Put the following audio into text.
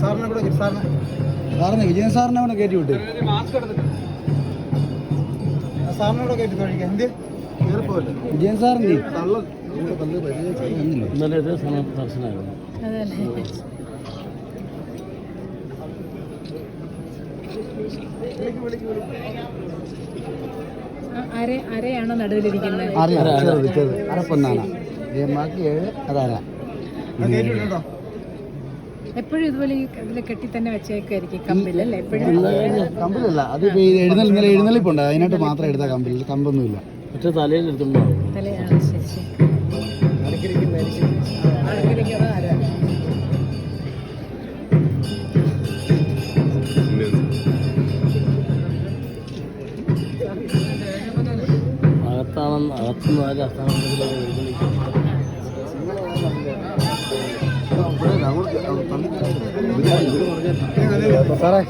സാറിനെ കൂടെ സാറിനെ. സാറിനെ വിജയൻ സാറിനെ അവിടെ കയറ്റി വിട്ടു. സാറിനെ കൂടെ കയറ്റി തുടങ്ങി എന്ത് വിജയൻ സാറിന്റെ തള്ളൽ ഇന്നലെ ഇതേ ദർശനമായിരുന്നു. അരയാണോ നടുവിലിരിക്കുന്നത്? അറിയാം ചെറുത് ചെറുത് അരപ്പൊന്നാണ് ബാക്കി ഏഴ് അതാര കയറ്റി വിട്ടോ എപ്പോഴും ഇതുപോലെ ഇതിൽ കെട്ടി തന്നെ വെച്ചേക്കായിരിക്കും കമ്പിലല്ലേ എപ്പോഴും കമ്പിലല്ല. അത് എഴുന്നള്ളി ഇന്നലെ എഴുന്നള്ളിപ്പുണ്ട്. അതിനായിട്ട് മാത്രം എടുത്ത കമ്പിൽ കമ്പൊന്നുമില്ല. തലയിൽ തലയാണ് ശരി ശരി. അകത്താണെന്ന് അകത്തുനിന്ന് ആരും എഴുന്നള്ളിക്കും സാറേ.